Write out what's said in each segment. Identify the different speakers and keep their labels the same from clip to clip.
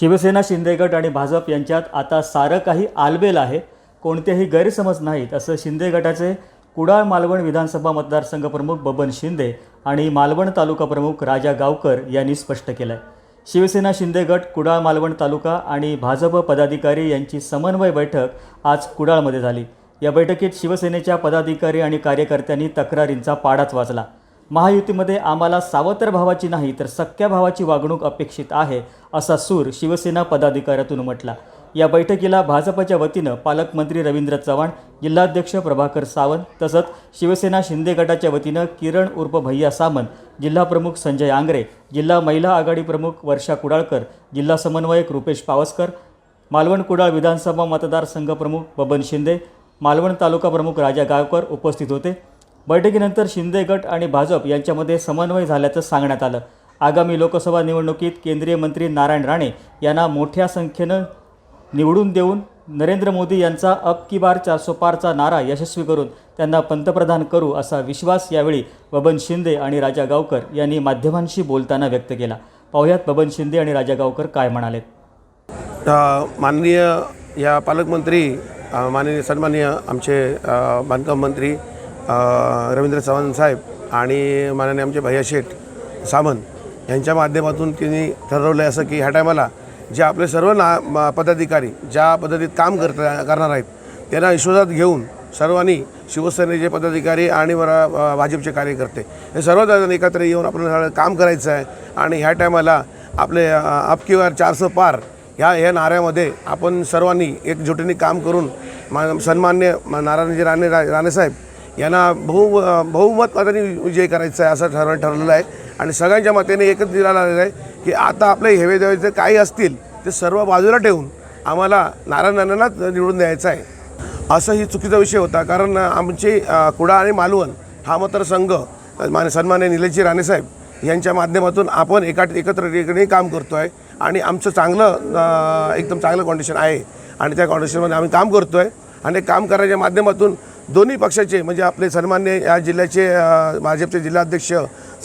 Speaker 1: शिवसेना शिंदेगट आणि भाजप यांच्यात आता सारं काही आलबेल आहे. कोणतेही गैरसमज नाहीत असं शिंदे गटाचे कुडाळ मालवण विधानसभा मतदारसंघ प्रमुख बबन शिंदे आणि मालवण तालुका प्रमुख राजा गावकर यांनी स्पष्ट केलं आहे शिवसेना शिंदे गट कुडाळ मालवण तालुका आणि भाजप पदाधिकारी यांची समन्वय बैठक आज कुडाळमध्ये झाली. या बैठकीत शिवसेनेच्या पदाधिकारी आणि कार्यकर्त्यांनी तक्रारींचा पाडाच वाचला. महायुतीमध्ये आम्हाला सावत्र भावाची नाही तर सख्या भावाची वागणूक अपेक्षित आहे असा सूर शिवसेना पदाधिकाऱ्यातून म्हटला. या बैठकीला भाजपच्या वतीनं पालकमंत्री रवींद्र चव्हाण जिल्हाध्यक्ष प्रभाकर सावंत तसंच शिवसेना शिंदे गटाच्या वतीनं किरण उर्फ भैया सामंत जिल्हाप्रमुख संजय आंग्रे जिल्हा महिला आघाडी प्रमुख वर्षा कुडाळकर जिल्हा समन्वयक रुपेश पावसकर मालवण कुडाळ विधानसभा मतदारसंघ प्रमुख बबन शिंदे मालवण तालुका प्रमुख राजा गावकर उपस्थित होते. बैठकीनंतर शिंदे गट आणि भाजप यांच्यामध्ये समन्वय झाल्याचं सांगण्यात आलं. आगामी लोकसभा निवडणुकीत केंद्रीय मंत्री नारायण राणे यांना मोठ्या संख्येनं निवडून देऊन नरेंद्र मोदी यांचा अब की बार चारसो पारचा नारा यशस्वी करून त्यांना पंतप्रधान करू असा विश्वास यावेळी बबन शिंदे आणि राजा गावकर यांनी माध्यमांशी बोलताना व्यक्त केला. पाहुयात बबन शिंदे आणि राजा गावकर काय
Speaker 2: म्हणाले माननीय या पालकमंत्री माननीय सन्माननीय आमचे बांधकाम मंत्री रवींद्र चव्हाण साहेब आणि माननीय आमचे भैया शेठ सामंत यांच्या माध्यमातून त्यांनी ठरवलं आहे असं की ह्या टायमाला जे आपले सर्व ना पदाधिकारी ज्या पद्धतीत काम करत करणार आहेत त्यांना विश्वासात घेऊन सर्वांनी शिवसेनेचे पदाधिकारी आणि बरा भाजपचे कार्यकर्ते हे सर्वजण एकत्र येऊन आपल्याला काम करायचं आहे आणि ह्या टायमाला आपले अ, चारसं पार ह्या ह्या नाऱ्यामध्ये आपण सर्वांनी एकजुटीने काम करून मा सन्मान्य मा- नारायणजी राणे रा राणेसाहेब यांना बहु बहुमत मताने विजय करायचा आहे असं ठरव ठरलेलं आहे. आणि सगळ्यांच्या मतेने एकच दिला आलेलं आहे की आता आपले हेवे देवाचे काही असतील ते सर्व बाजूला ठेवून आम्हाला नारायण निवडून द्यायचं आहे. असं ही चुकीचा विषय होता. कारण आमचे कुडा आणि मालवण हा मतदारसंघ मान सन्मान्य निलेशजी राणेसाहेब यांच्या माध्यमातून आपण एका एकत्र ठिकाणी काम करतो आहे आणि आमचं चांगलं एकदम चांगलं कॉन्डिशन आहे. आणि त्या कॉन्डिशनमध्ये आम्ही काम करतो आहे आणि काम करायच्या माध्यमातून दोन्ही पक्षाचे म्हणजे आपले सन्मान्य या जिल्ह्याचे भाजपचे जिल्हाध्यक्ष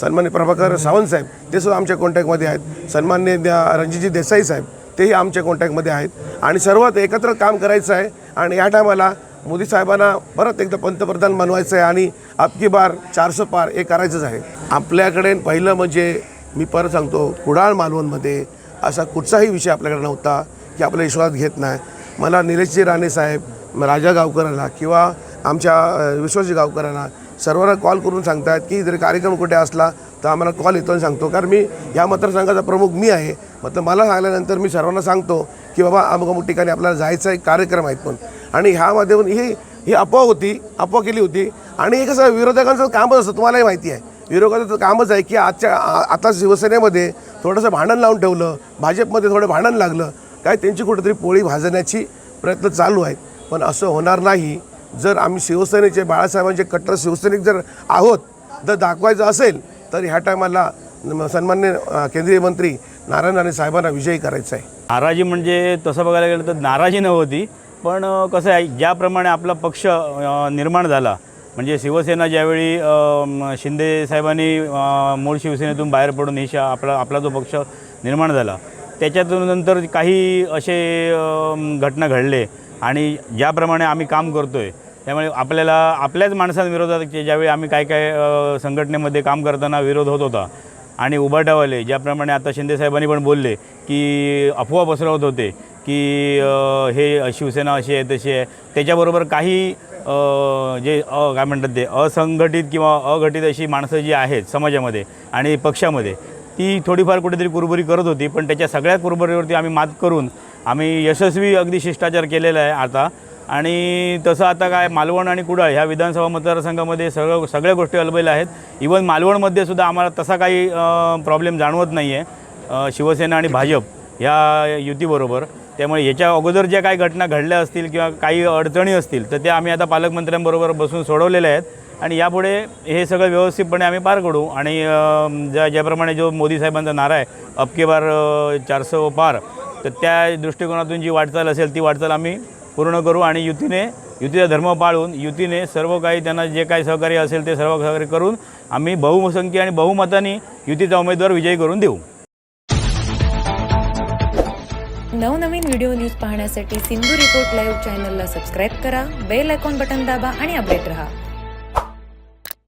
Speaker 2: सन्मान्य प्रभाकर सावंत साहेब ते सुद्धा आमच्या कॉन्टॅक्टमध्ये आहेत. सन्मान्य द्या- रणजितजी देसाई साहेब तेही आमच्या कॉन्टॅक्टमध्ये आहेत. आणि सर्वात एकत्र काम करायचं आहे आणि या टायमाला मोदी साहेबांना परत एकदा पंतप्रधान बनवायचं आहे आणि अबकी बार चारसो पार हे करायचंच आहे. आपल्याकडे पहिलं म्हणजे मी परत सांगतो कुडाळ मालवणमध्ये असा कुठचाही विषय आपल्याकडे नव्हता की आपल्या विश्वास घेत नाही. मला निलेशजी राणे साहेब राजा गावकरांना किंवा आमच्या अ, विश्वासजी गावकरांना सर्वांना कॉल करून सांगतात की जर कार्यक्रम कुठे असला तर आम्हाला कॉल येतो आणि सांगतो. कारण मी या मतदारसंघाचा प्रमुख मी आहे. मतलब मला सांगल्यानंतर मी सर्वांना सांगतो की बाबा अमुक अमुक ठिकाणी आपल्याला जायचा एक कार्यक्रम आहेत पण आणि ह्यामध्ये पण ही ही अफवा होती अफवा केली होती. आणि हे कसं विरोधकांचं कामच असतं तुम्हालाही माहिती आहे. विरोधकांचं कामच आहे की आजच्या आ- आता शिवसेनेमध्ये थोडंसं भांडण लावून ठेवलं भाजपमध्ये थोडं भांडण लागलं. काय त्यांची कुठेतरी पोळी भाजण्याची प्रयत्न चालू आहेत. पण असं होणार नाही. जर आम्ही शिवसेनेचे बाळासाहेबांचे कट्टर शिवसैनिक जर आहोत जर दाखवायचं असेल तर ह्या टायमाला सन्मान्य केंद्रीय मंत्री नारायण राणे साहेबांना विजयी करायचं आहे.
Speaker 3: नाराजी म्हणजे तसं बघायला गेलं तर नाराजी नव्हती पण कसं आहे ज्याप्रमाणे आपला पक्ष निर्माण झाला म्हणजे शिवसेना ज्यावेळी शिंदे साहेबांनी मूळ शिवसेनेतून बाहेर पडून ही शा आपला आपला जो पक्ष निर्माण झाला त्याच्यातून नंतर काही असे घटना घडले. आणि ज्याप्रमाणे आम्ही काम करतो आहे त्यामुळे आपल्याला आपल्याच माणसांविरोधात ज्यावेळी आम्ही काय काय संघटनेमध्ये काम करताना विरोध होत होता आणि उभाटावाले ज्याप्रमाणे आता शिंदेसाहेबांनी पण बोलले की अफवा पसरवत होते की हे शिवसेना अशी आहे तशी आहे. त्याच्याबरोबर काही जे अ, काय म्हणतात ते असंघटित किंवा अघटित अशी माणसं जी आहेत समाजामध्ये आणि पक्षामध्ये ती थोडीफार कुठेतरी कुरबुरी करत होती पण त्याच्या सगळ्या कुरबुरीवरती आम्ही मात करून आम्ही यशस्वी अगदी शिष्टाचार केलेला आहे आता. आणि तसं आता काय मालवण आणि कुडाळ ह्या विधानसभा मतदारसंघामध्ये सगळं सगळ्या गोष्टी अलबेल आहेत. इवन मालवणमध्ये सुद्धा आम्हाला तसा काही प्रॉब्लेम जाणवत नाही आहे शिवसेना आणि भाजप ह्या युतीबरोबर. त्यामुळे याच्या अगोदर ज्या काही घटना घडल्या असतील किंवा काही अडचणी असतील तर त्या आम्ही आता पालकमंत्र्यांबरोबर बसून सोडवलेल्या आहेत. आणि यापुढे हे सगळं व्यवस्थितपणे आम्ही पार करू आणि ज्या ज्याप्रमाणे जो मोदी साहेबांचा नारा आहे अब बार चारसो पार तर त्या दृष्टिकोनातून जी वाटचाल असेल ती वाटचाल आम्ही पूर्ण करू. आणि युतीने युतीचा धर्म पाळून युतीने सर्व काही त्यांना जे काही सहकार्य असेल ते सर्व सहकार्य करून आम्ही बहुसंख्य आणि बहुमताने युतीचा उमेदवार विजयी करून देऊ.
Speaker 4: नवनवीन व्हिडिओ न्यूज पाहण्यासाठी सिंधू रिपोर्ट लाईव्ह चॅनलला सबस्क्राईब करा बेल आयकॉन बटन दाबा आणि अपडेट रहा.